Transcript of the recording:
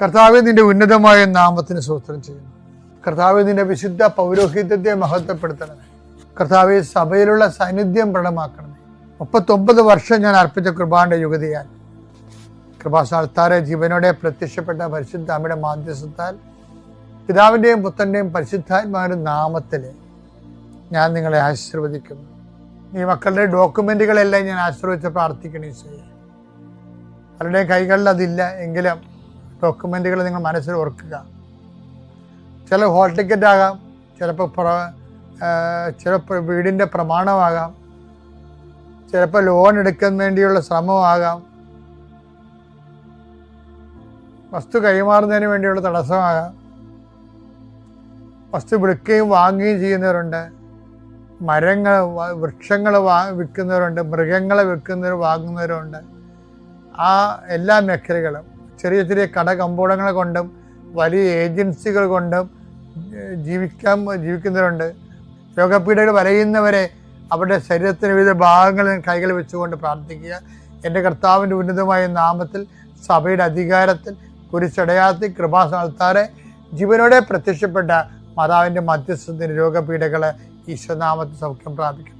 കർത്താവ് നിന്റെ ഉന്നതമായ നാമത്തിന് സൂത്രം ചെയ്യുന്നു. കർത്താവ് നിന്റെ വിശുദ്ധ പൗരോഹിത്യത്തെ മഹത്വപ്പെടുത്തണമേ. കർത്താവ് സഭയിലുള്ള സാന്നിധ്യം പ്രകടമാക്കണമേ. മുപ്പത്തൊമ്പത് വർഷം ഞാൻ അർപ്പിച്ച കൃപാന്റെ യുഗതിയാൽ. കൃപാസ്ഥാനത്താറെ ജീവനോടെ പ്രത്യക്ഷപ്പെട്ട പരിശുദ്ധ അമ്മയുടെ മാധ്യസ്ഥത്താൽ പിതാവിന്റെയും പുത്രന്റെയും പരിശുദ്ധാത്മാവിന്റെ നാമത്തിൽ ഞാൻ നിങ്ങളെ ആശീർവദിക്കുന്നു. ഈ മക്കളുടെ ഡോക്യുമെന്റുകളെല്ലാം ഞാൻ ആശ്രയിച്ച് പ്രാർത്ഥിക്കണേ ചെയ്യാം അവരുടെ കൈകളിൽ അതില്ല എങ്കിലും ഡോക്യുമെന്റുകൾ നിങ്ങൾ മനസ്സിൽ ഓർക്കുക. ചില ഹോൾ ടിക്കറ്റ് ആകാം ചിലപ്പോൾ പ്ര ചിലപ്പോൾ വീടിന്റെ പ്രമാണമാകാം ചിലപ്പോൾ ലോൺ എടുക്കാൻ വേണ്ടിയുള്ള ശ്രമമാകാം വസ്തു കൈമാറുന്നതിന് വേണ്ടിയുള്ള തടസ്സമാകാം. വസ്തു വിൽക്കുകയും വാങ്ങുകയും ചെയ്യുന്നവരുണ്ട് മരങ്ങൾ വൃക്ഷങ്ങൾ വാ വിൽക്കുന്നവരുണ്ട് മൃഗങ്ങളെ വിൽക്കുന്നവർ വാങ്ങുന്നവരുണ്ട്. ആ എല്ലാ മേഖലകളും ചെറിയ ചെറിയ കട കമ്പോളങ്ങൾ കൊണ്ടും വലിയ ഏജൻസികൾ കൊണ്ടും ജീവിക്കാൻ ജീവിക്കുന്നവരുണ്ട്. രോഗപീഠകൾ വലയുന്നവരെ അവരുടെ ശരീരത്തിന് വിവിധ ഭാഗങ്ങളിൽ കൈകൾ വെച്ചുകൊണ്ട് പ്രാർത്ഥിക്കുക. എന്റെ കർത്താവിന്റെ ഉന്നതമായ നാമത്തിൽ സഭയുടെ അധികാരത്തിൽ കുരിശടയാത്തി കൃപാസ്ഥാനത്താറെ ജീവനോടെ പ്രത്യക്ഷപ്പെട്ട മാതാവിന്റെ മധ്യസ്ഥത്തിന് രോഗപീഠകളെ ഈശ്വനാമത്തിൽ സൗഖ്യം പ്രാപിക്കും.